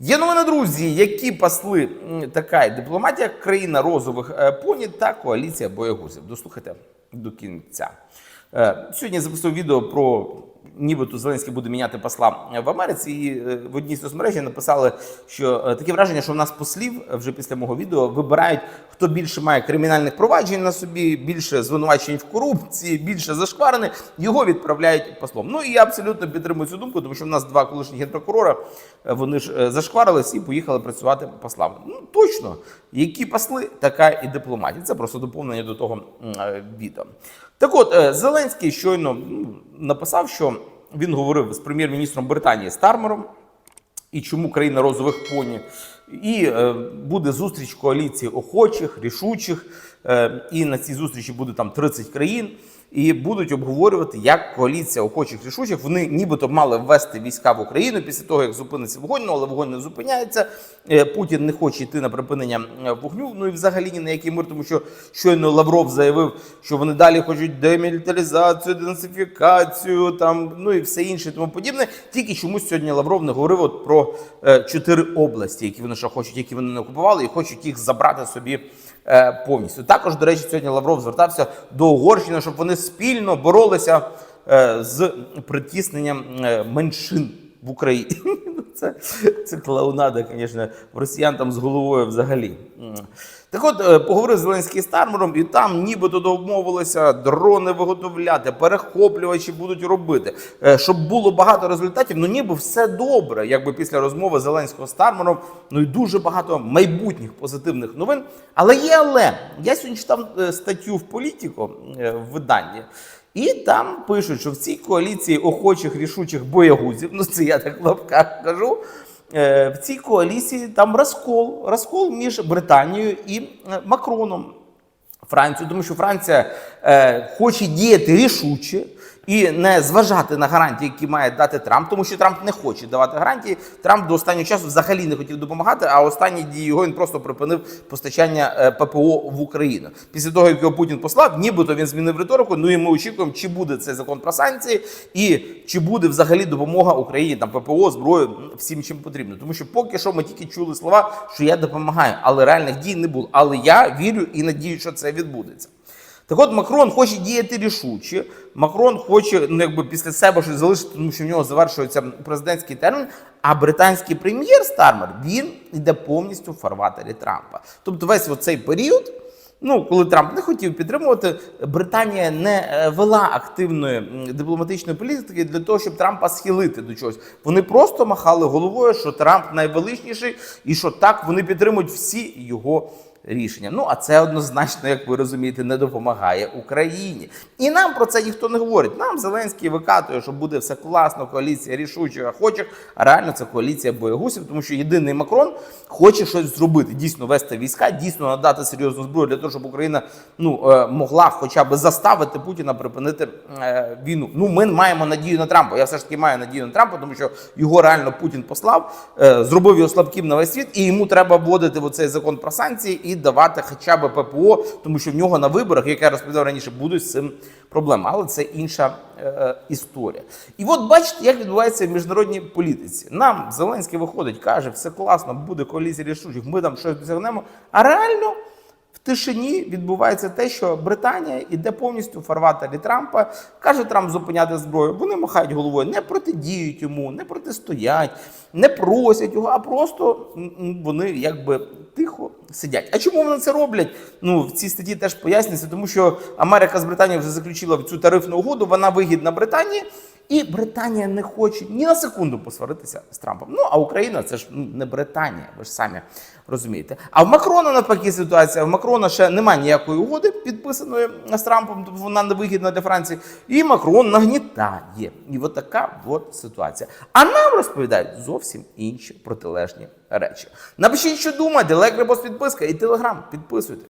Є новини, друзі, які пасли така дипломатія, країна розових е, поні та коаліція боягузів. Дослухайте до кінця. Е, Сьогодні я записав відео про нібито Зеленський буде міняти посла в Америці. І е, в одній соцмережі написали, що е, таке враження, що в нас послів вже після мого відео вибирають, хто більше має кримінальних проваджень на собі, більше звинувачень в корупції, більше зашкварений, його відправляють послом. Ну і я абсолютно підтримую цю думку, тому що в нас два колишні генпрокурора, вони ж зашкварились і поїхали працювати послами. Ну точно, які посли, така і дипломатія. Це просто доповнення до того відео. Так от, е, Зеленський щойно ну, написав, що він говорив з прем'єр-міністром Британії Стармером і чому країна розових поні. І е, буде зустріч коаліції охочих, рішучих. Е, і на цій зустрічі буде там 30 країн. І будуть обговорювати, як коаліція охочих рішучих. Вони нібито мали ввести війська в Україну після того, як зупиниться вогонь, ну, але вогонь не зупиняється. Е, Путін не хоче йти на припинення вогню. Ну і взагалі ні на який мир, тому що щойно Лавров заявив, що вони далі хочуть демілітаризацію, денацифікацію, там ну і все інше, і тому подібне. Тільки чомусь сьогодні Лавров не говорив от про чотири області, які вони ще хочуть, які вони не окупували, і хочуть їх забрати собі е, повністю. Також, до речі, сьогодні Лавров звертався до Угорщини, щоб вони спільно боролися е, з притісненням е, меншин в Україні. Це, це клоунада, звісно, росіян там з головою взагалі. Так от, е, поговорив Зеленський з Стармером, і там нібито домовилися дрони виготовляти, перехоплювачі будуть робити, Е, щоб було багато результатів. Ну ніби все добре, якби після розмови Зеленського з Стармером, ну і дуже багато майбутніх позитивних новин. Але є але. Я сьогодні читав е, статтю в політику в виданні. І там пишуть, що в цій коаліції охочих рішучих боягузів, ну це я так в лапках кажу. е, В цій коаліції там розкол, розкол між Британією і е, Макроном. Францією, тому що Франція е, хоче діяти рішуче і не зважати на гарантії, які має дати Трамп, тому що Трамп не хоче давати гарантії. Трамп до останнього часу взагалі не хотів допомагати. А останні дії його він просто припинив постачання е, ППО в Україну. Після того, як його Путін послав, нібито він змінив риторику. Ну і ми очікуємо, чи буде цей закон про санкції, і чи буде взагалі допомога Україні там ППО, зброю, всім чим потрібно. Тому що поки що ми тільки чули слова, що я допомагаю, але реальних дій не було. Але я вірю і надію, що це відбудеться. Так от Макрон хоче діяти рішуче. Макрон хоче ну, якби після себе щось залишити, тому що в нього завершується президентський термін. А британський прем'єр Стармер він йде повністю в фарватері Трампа. Тобто весь цей період. Ну, коли Трамп не хотів підтримувати, Британія не е, вела активної дипломатичної політики для того, щоб Трампа схилити до чогось. Вони просто махали головою, що Трамп найвеличніший, і що так вони підтримують всі його рішення. Ну а це однозначно, як ви розумієте, не допомагає Україні. І нам про це ніхто не говорить. Нам Зеленський викатує, що буде все класно, коаліція рішучих, охочих. А реально це коаліція боягусів, тому що єдиний Макрон хоче щось зробити, дійсно вести війська, дійсно надати серйозну зброю для того, щоб Україна ну е, могла хоча б заставити Путіна припинити е, війну. Ну ми маємо надію на Трампа. Я все ж таки маю надію на Трампа, тому що його реально Путін послав, е, зробив його слабким на весь світ, і йому треба вводити в цей закон про санкції і давати хоча б ППО, тому що в нього на виборах, як я розповідав раніше, будуть з цим проблеми. Але це інша е, історія. І от бачите, як відбувається в міжнародній політиці. Нам Зеленський виходить, каже, все класно, буде коаліція рішучих, ми там щось досягнемо. А реально. Тишині відбувається те, що Британія йде повністю фарватері Трампа. Каже Трамп зупиняти зброю. Вони махають головою, не протидіють йому, не протистоять, не просять його, а просто вони якби тихо сидять. А чому вони це роблять? Ну в цій статті теж пояснюється, тому що Америка з Британією вже заключила цю тарифну угоду. Вона вигідна Британії. І Британія не хоче ні на секунду посваритися з Трампом. Ну а Україна це ж ну, не Британія, ви ж самі розумієте. А в Макрона навпаки ситуація. В Макрона ще немає ніякої угоди підписаної з Трампом, тобто вона не вигідна для Франції. І Макрон нагнітає. І от така от ситуація. А нам розповідають зовсім інші протилежні речі. Напишіть, що думаєте, лайк, репост, підписка і телеграм. Підписуйте.